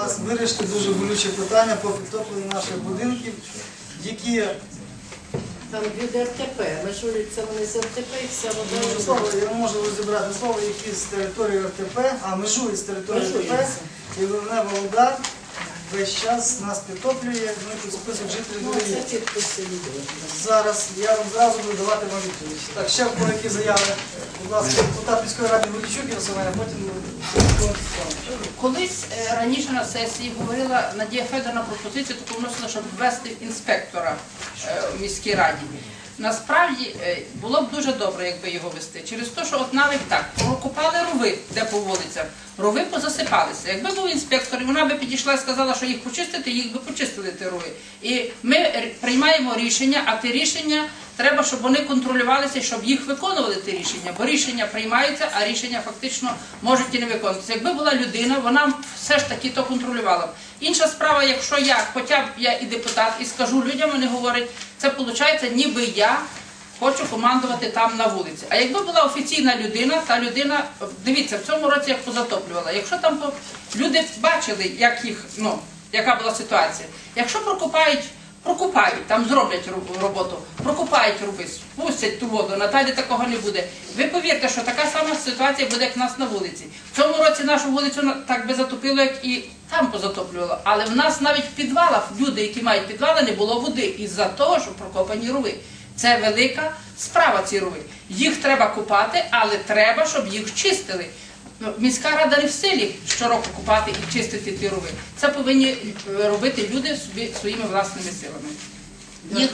нас вирішити дуже болюче питання по підтопленню наших будинків, які Там люди РТП, межуються вони з РТП і вся вода. Можу слово, я можу розібрати. Слово, які з території РТП, а межують з території РТП, і головне вода весь час нас підтоплює, ми тут список жителів людей. Зараз я вам зразу буду давати вам відповідь. Так, ще про які заяви, будь ласка, депутат міської ради Горічук Ярославина, потім Колись е, раніше на сесії говорила Надія Федорівна пропозицію таку вносила, щоб ввести інспектора е, в міській раді. Насправді е, було б дуже добре, якби його вести. Через те, що от навіть так, прокопали рови, де по вулицях, рови позасипалися. Якби був інспектор, вона би підійшла і сказала, що їх почистити, їх би почистили ті рови. І ми приймаємо рішення, а ті рішення треба, щоб вони контролювалися, щоб їх виконували ті рішення. Бо рішення приймаються, а рішення фактично можуть і не виконуватися. Якби була людина, вона все ж таки то контролювала б. Інша справа, якщо я, хоча б я і депутат, і скажу людям, вони говорять, це виходить, ніби я хочу командувати там на вулиці. А якби була офіційна людина, та людина, дивіться, в цьому році як позатоплювала. Якщо там люди бачили, як їх, ну, яка була ситуація. Якщо прокопають, прокопають, там зроблять роботу, прокопають руби, спустять ту воду, надалі такого не буде. Ви повірте, що така сама ситуація буде, як в нас на вулиці. В цьому році нашу вулицю так би затопило, як і там позатоплювало. Але в нас навіть в підвалах люди, які мають підвали, не було води із-за того, що прокопані руви. Це велика справа ці руви. Їх треба купати, але треба, щоб їх чистили. Ну, Міська рада не в силі щороку купати і чистити ті руви. Це повинні е, робити люди собі своїми власними силами. Їх,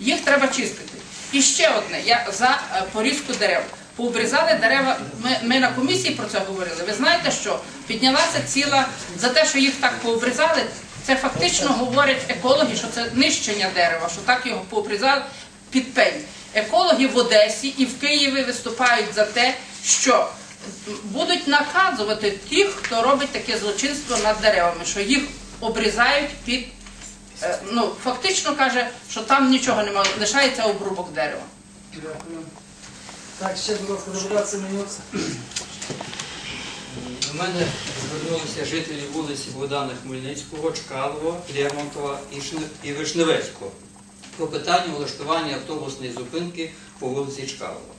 їх треба чистити. І ще одне, я за е, порізку дерев. Пообрізали дерева. Ми, ми на комісії про це говорили. Ви знаєте, що піднялася ціла за те, що їх так пообрізали. Це фактично говорять екологи, що це нищення дерева, що так його пообрізали під пень. Екологи в Одесі і в Києві виступають за те, що будуть наказувати тих, хто робить таке злочинство над деревами, що їх обрізають під Е, ну, фактично каже, що там нічого немає, лишається обрубок дерева. Дякую. Так, ще, будь ласка, депутат Семенюк. До мене звернулися жителі вулиці Богдана Хмельницького, Чкалова, Лермонтова і Вишневецького про питанню влаштування автобусної зупинки по вулиці Чкалова.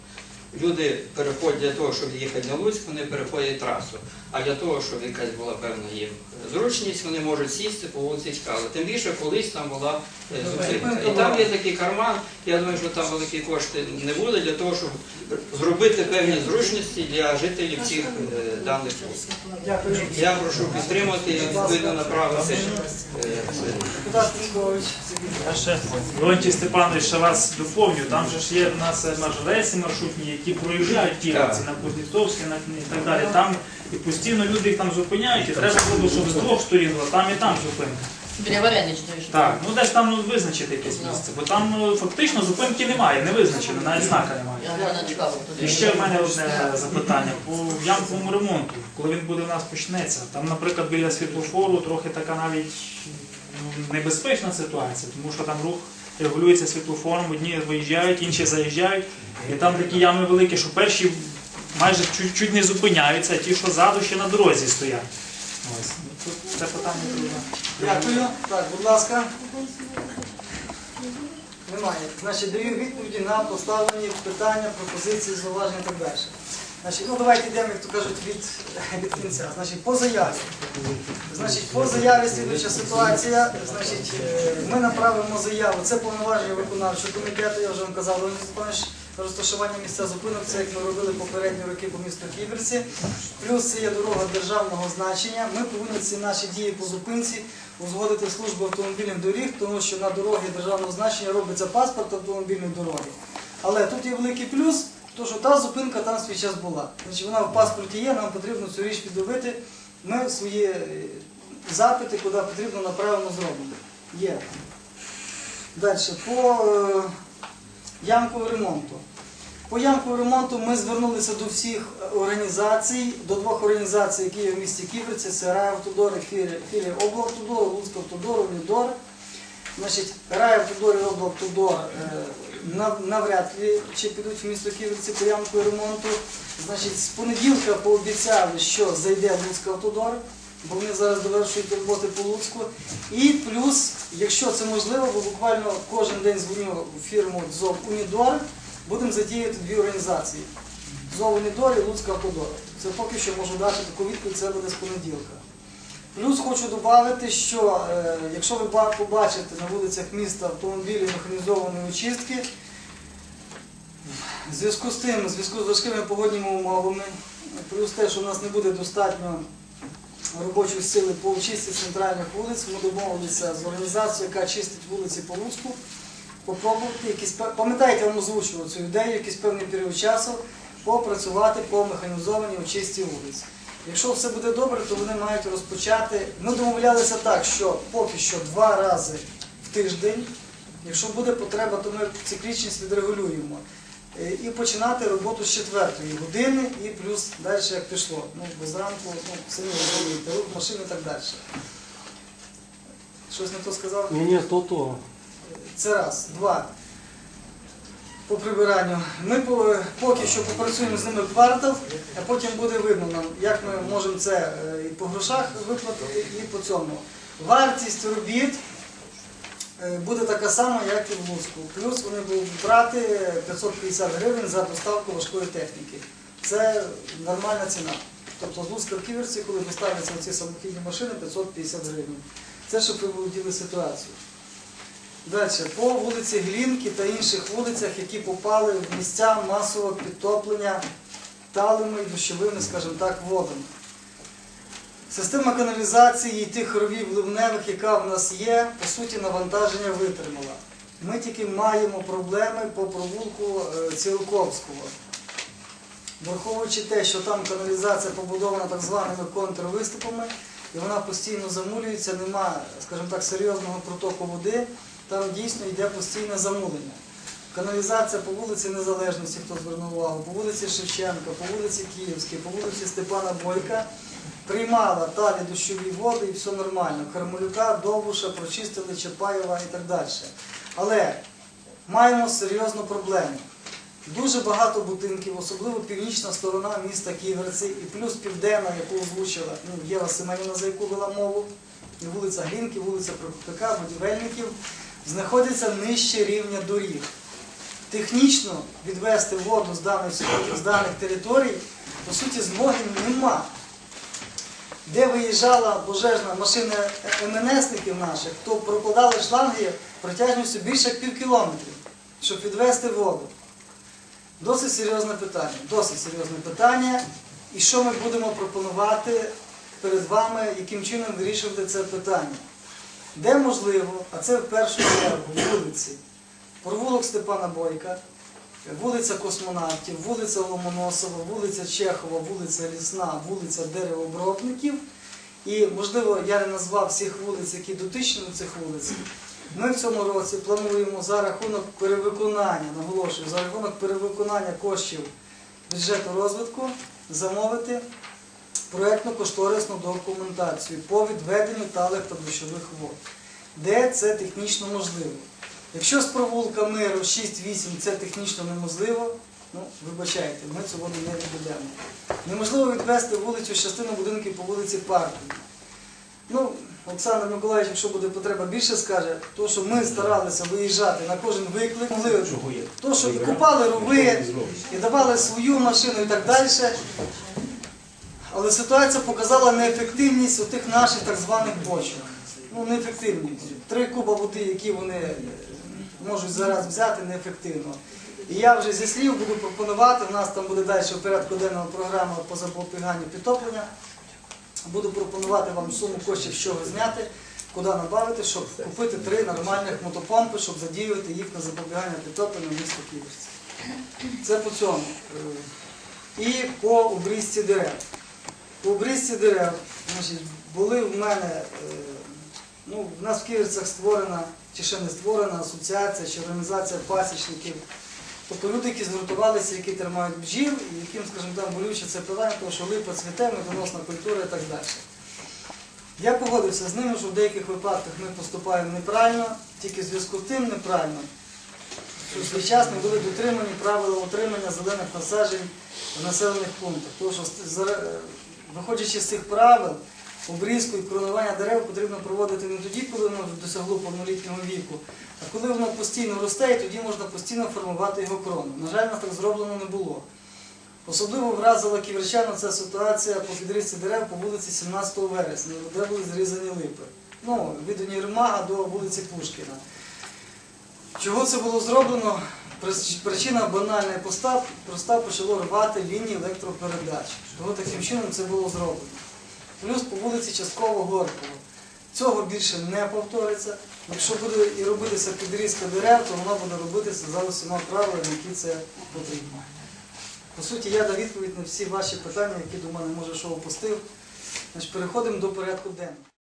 Люди переходять для того, щоб їхати на Луцьк, вони переходять трасу. А для того, щоб якась була певна їм зручність, вони можуть сісти по вулиці Чкалова. Тим більше колись там була е, зупинка. І там є такий карман, я думаю, що там великі кошти не буде для того, щоб зробити певні зручності для жителів цих е, даних вулиць. Дякую. Я прошу підтримати і відповідно направити. е, Я ще Леонтій Степанович ще вас доповню. Там же ж є в нас е, рейси маршрутні, які проїжджають Кіровці на Кузнєцовське на і так далі. Там і постійно люди їх там зупиняють, і треба було, щоб з двох сторін було, там і там зупинка. Біля вареничної Так, ну де ж там ну, визначити якесь місце, бо там ну, фактично зупинки немає, не визначено, навіть знака немає. І ще в мене одне запитання по ямковому ремонту, коли він буде у нас почнеться. Там, наприклад, біля світлофору трохи така навіть ну, небезпечна ситуація, тому що там рух регулюється світлофором, одні виїжджають, інші заїжджають. І там такі ями великі, що перші майже чуть, чуть не зупиняються, а ті, що ззаду ще на дорозі стоять. Ось. Ну, Це питання. Дякую. Так, будь ласка. Немає. Значить, даю відповіді на поставлені питання, пропозиції, зауваження і так далі. Значить, ну давайте йдемо, як то кажуть, від, від кінця. Значить, по заяві. Значить, по заяві слідуюча ситуація. Значить, е, ми направимо заяву. Це повноваження виконавчого комітету, я вже вам казав, розташування місця зупинок, це як ми робили попередні роки по місту Ківерці. Плюс це є дорога державного значення. Ми повинні ці наші дії по зупинці узгодити службу автомобільних доріг, тому що на дорогі державного значення робиться паспорт автомобільної дороги. Але тут є великий плюс, то що та зупинка там свій час була. Значить, вона в паспорті є, нам потрібно цю річ підробити. Ми свої е, запити, куди потрібно, направимо зробимо. Є. Далі, по е, ямковому ремонту. По ямковому ремонту ми звернулися до всіх організацій, до двох організацій, які є в місті Ківерці, це Райавтодор і філія- облавтодору, Луцькавтодору, Лідор. Значить, Райавтодор і облавтодор е, нав- навряд ли чи підуть в місто Ківерці по ямковому ремонту. Значить, з понеділка пообіцяли, що зайде Луцькавтодор. бо вони зараз довершують роботи по Луцьку. І плюс, якщо це можливо, бо буквально кожен день дзвоню в фірму ЗОВ Унідор, будемо задіяти дві організації. ЗОВ Унідор і Луцька Автодор. Це поки що можу дати таку відповідь, це буде з понеділка. Плюс хочу додати, що е, якщо ви побачите на вулицях міста автомобілі механізованої очистки, в зв'язку з тим, в зв'язку з важкими погодніми умовами, плюс те, що у нас не буде достатньо робочої сили по очистці центральних вулиць, ми домовилися з організацією, яка чистить вулиці по Луцьку, попробувати якісь пам'ятаєте, я вам озвучував цю ідею, якийсь певний період часу попрацювати по механізованій очистці вулиць. Якщо все буде добре, то вони мають розпочати. Ми домовлялися так, що поки що два рази в тиждень. Якщо буде потреба, то ми циклічність відрегулюємо. Е, І починати роботу з четвертої години і плюс далі як пішло. Ну, бо зранку ну, самі розумієте, рух машини і так далі. Щось не то сказав? Ні, ні, то то. Це раз. Два. По прибиранню. Ми поки що попрацюємо з ними квартал, а потім буде видно нам, як ми можемо це е, і по грошах виплатити, і по цьому. Вартість робіт е, буде така сама, як і в Луцьку. Плюс вони будуть брати 550 гривень за доставку важкої техніки. Це нормальна ціна. Тобто з Луцька в Ківерці, коли доставляться ці самохідні машини, 550 гривень. Це щоб ви володіли ситуацію. Далі, по вулиці Глінки та інших вулицях, які попали в місця масового підтоплення талими і дощовими, скажімо так, водами. Система каналізації і тих ровів ливневих, яка в нас є, по суті, навантаження витримала. Ми тільки маємо проблеми по провулку е, Цілковського. Враховуючи те, що там каналізація побудована так званими контрвиступами, і вона постійно замулюється, нема, скажімо так, серйозного протоку води, там дійсно йде постійне замулення. Каналізація по вулиці Незалежності, хто звернув увагу, по вулиці Шевченка, по вулиці Київській, по вулиці Степана Бойка приймала талі дощові води і все нормально. Кармелюка, Довбуша, прочистили Чапаєва і так далі. Але маємо серйозну проблему. Дуже багато будинків, особливо північна сторона міста Ківерці, і плюс південна, яку озвучила ну, Єва Семенівна, за яку вела мову, і вулиця Глінки, вулиця Прокопика, будівельників, знаходяться нижче рівня доріг. Технічно відвести воду з даних, з даних територій, по суті, змоги нема. Де виїжджала пожежна машина МНСників наших, то прокладали шланги протяжністю більше пів кілометрів, щоб відвести воду. Досить серйозне питання. Досить серйозне питання. І що ми будемо пропонувати перед вами, яким чином вирішувати це питання? Де можливо, а це в першу чергу вулиці, провулок Степана Бойка, вулиця Космонавтів, вулиця Ломоносова, вулиця Чехова, вулиця Лісна, вулиця Деревообробників. І, можливо, я не назвав всіх вулиць, які дотичні до цих вулиць. Ми в цьому році плануємо за рахунок перевиконання, наголошую, за рахунок перевиконання коштів бюджету розвитку замовити проєктно-кошторисну документацію по відведенню талих та дощових вод, де це технічно можливо. Якщо з провулка миру 6-8 це технічно неможливо, ну вибачайте, ми воду не відведемо. Неможливо відвести вулицю з частину будинків по вулиці Парку. Ну, Олександр Миколаївич, якщо буде потреба більше скаже, то що ми старалися виїжджати на кожен виклик, могли то, що і купали рови, і давали свою машину і так далі. Але ситуація показала неефективність отих наших так званих бочок. Ну, неефективність. Три куба води, які вони можуть зараз взяти, неефективно. І я вже зі слів буду пропонувати, у нас там буде далі в порядку денного програма по запобіганню підтоплення. Буду пропонувати вам суму коштів, з чого зняти, куди набавити, щоб купити три нормальних мотопомпи, щоб задіювати їх на запобігання підтоплення в місто Київське. Це по цьому. Е, І по обрізці дерев. По обрізці дерев були в мене, е, ну, в нас в Київцях створена, чи ще не створена асоціація, чи організація пасічників. Тобто люди, які згуртувалися, які тримають бджіл, і яким, скажімо так, болюче це питання, тому що липа цвіте, медоносна культура і так далі. Я погодився з ними, що в деяких випадках ми поступаємо неправильно, тільки в зв'язку з тим неправильно, що своєчасно були дотримані правила утримання зелених насаджень в населених пунктах. Тому що виходячи з цих правил, обрізку і коронування дерев потрібно проводити не тоді, коли воно досягло повнолітнього віку, а коли воно постійно росте, і тоді можна постійно формувати його крону. На жаль, нас так зроблено не було. Особливо вразила ківерчану ця ситуація по підрізці дерев по вулиці 17 вересня, де були зрізані липи. Ну, від універмага до вулиці Пушкіна. Чого це було зроблено? Прич- Причина банальна і проста, проста почало рвати лінії електропередач. Того таким чином це було зроблено. Плюс по вулиці Частково Горького. Цього більше не повториться. Якщо буде і робитися підрізка дерев, то воно буде робитися за усіма правилами, які це потрібно. По суті, я дав відповідь на всі ваші питання, які до мене може що опустив. Переходимо до порядку денного.